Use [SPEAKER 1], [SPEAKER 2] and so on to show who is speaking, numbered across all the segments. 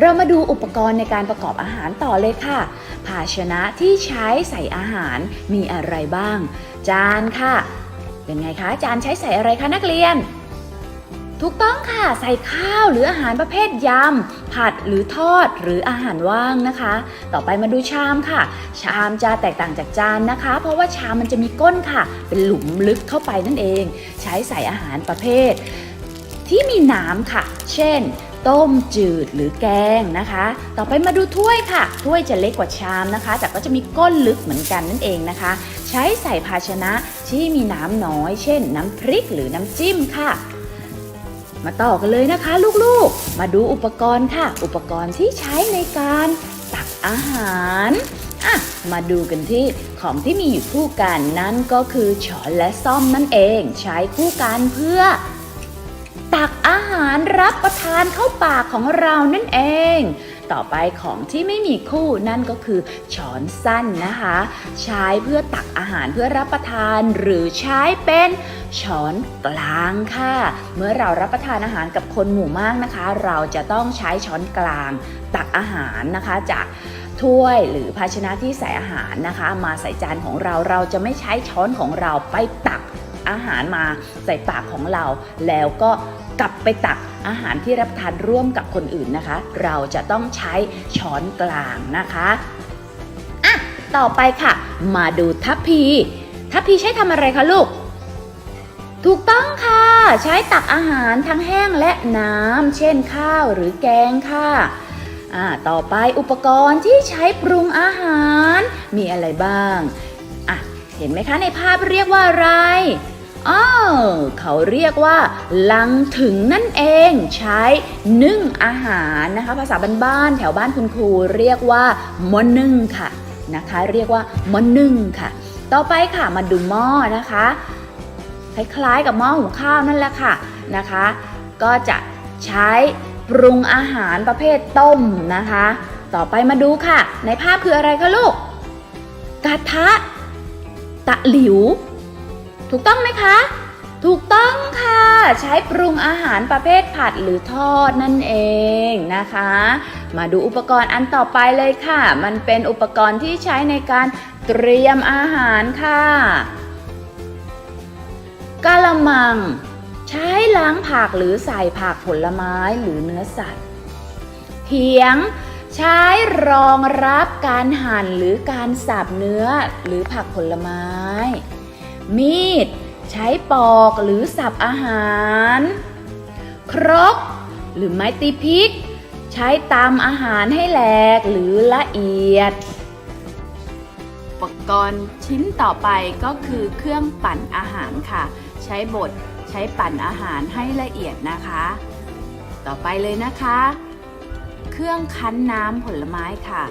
[SPEAKER 1] เรามาดูอุปกรณ์ในการประกอบอาหารต่อเลยค่ะ ภาชนะที่ใช้ใส่อาหารมีอะไรบ้าง จานค่ะ เป็นไงคะ จานใช้ใส่อะไรคะนักเรียน ถูกต้องค่ะ ใส่ข้าวหรืออาหารประเภทยำ ผัดหรือทอดหรืออาหารว่างนะคะ ต่อไปมาดูชามค่ะ ชามจะแตกต่างจากจานนะคะ เพราะว่าชามมันจะมีก้นค่ะ เป็นหลุมลึกเข้าไปนั่นเอง ใช้ใส่อาหารประเภทที่มีน้ำค่ะ เช่น ต้มจืดหรือแกงนะคะ ต่อไปมาดูถ้วยค่ะ ถ้วยจะเล็กกว่าชามนะคะ แต่ก็จะมีก้นลึกเหมือนกันนั่นเองนะคะ ใช้ใส่ภาชนะที่มีน้ำน้อย เช่น น้ำพริกหรือน้ำจิ้มค่ะ มาต่อกันเลยนะคะ ลูกๆ มาดูอุปกรณ์ค่ะ อุปกรณ์ที่ใช้ในการตักอาหารอะมาดูกันที่ของที่มีอยู่คู่กันนั่นก็คือช้อนและซ่อมนั่นเอง ใช้คู่กันเพื่อ ตักอาหารรับประทานเข้าปากของเรานั่นเอง ต่อไปของที่ไม่มีคู่นั่นก็คือ ช้อนสั้นนะคะ ใช้เพื่อตักอาหารเพื่อรับประทานหรือใช้เป็นช้อนกลางค่ะ เมื่อเรารับประทานอาหารกับคนหมู่มากนะคะ เราจะต้องใช้ช้อนกลาง ตักอาหารนะคะจากถ้วยหรือภาชนะที่ใส่อาหารนะคะ มาใส่จานของเราเราจะไม่ใช้ช้อนของเราไปตักอาหารมาใส่ปากของเราแล้วก็ กลับไปตักอาหารที่รับประทานร่วมกับคนอื่นนะคะ เราจะต้องใช้ช้อนกลางนะคะอะต่อไปค่ะ มาดูทัพพี ทัพพีใช้ทำอะไรคะลูก ถูกต้องค่ะ ใช้ตักอาหารทั้งแห้งและน้ำเช่นข้าวหรือแกงค่ะอ่าต่อไปอุปกรณ์ที่ใช้ปรุงอาหาร มีอะไรบ้างอะเห็นไหมคะในภาพเรียกว่าอะไร อ้าวเขาเรียกว่า ลังถึงนั่นเองใช้นึ่งอาหารนะคะ ภาษาบ้านๆแถวบ้านคุณครูเรียกว่าหม้อนึ่งค่ะนะคะ เรียกว่าหม้อนึ่งค่ะ ต่อไปค่ะมาดูหม้อนะคะ คล้ายๆกับหม้อหุงข้าวนั่นแหละค่ะนะคะ ก็จะใช้ปรุงอาหารประเภทต้มนะคะ ต่อไปมาดูค่ะ ในภาพคืออะไรคะลูกกระทะ ตะหลิว ถูกต้องไหมคะ ถูกต้องค่ะ ใช้ปรุงอาหารประเภทผัดหรือทอดนั่นเองนะคะ มาดูอุปกรณ์อันต่อไปเลยค่ะ มันเป็นอุปกรณ์ที่ใช้ในการเตรียมอาหารค่ะกะละมัง ใช้ล้างผักหรือใส่ผักผลไม้หรือเนื้อสัตว์เขียงใช้รองรับการหั่นหรือการสับเนื้อหรือผักผลไม้ มีด ใช้ปอกหรือสับอาหาร ครก หรือไม้ตีพริก ใช้ตำอาหารให้แหลกหรือละเอียด อุปกรณ์ชิ้นต่อไปก็คือเครื่องปั่นอาหารค่ะ ใช้บดใช้ปั่นอาหารให้ละเอียดนะคะ ต่อไปเลยนะคะ เครื่องคั้นน้ำผลไม้ค่ะ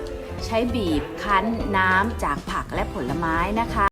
[SPEAKER 1] ใช้บีบคั้นน้ำจากผักและผลไม้นะคะ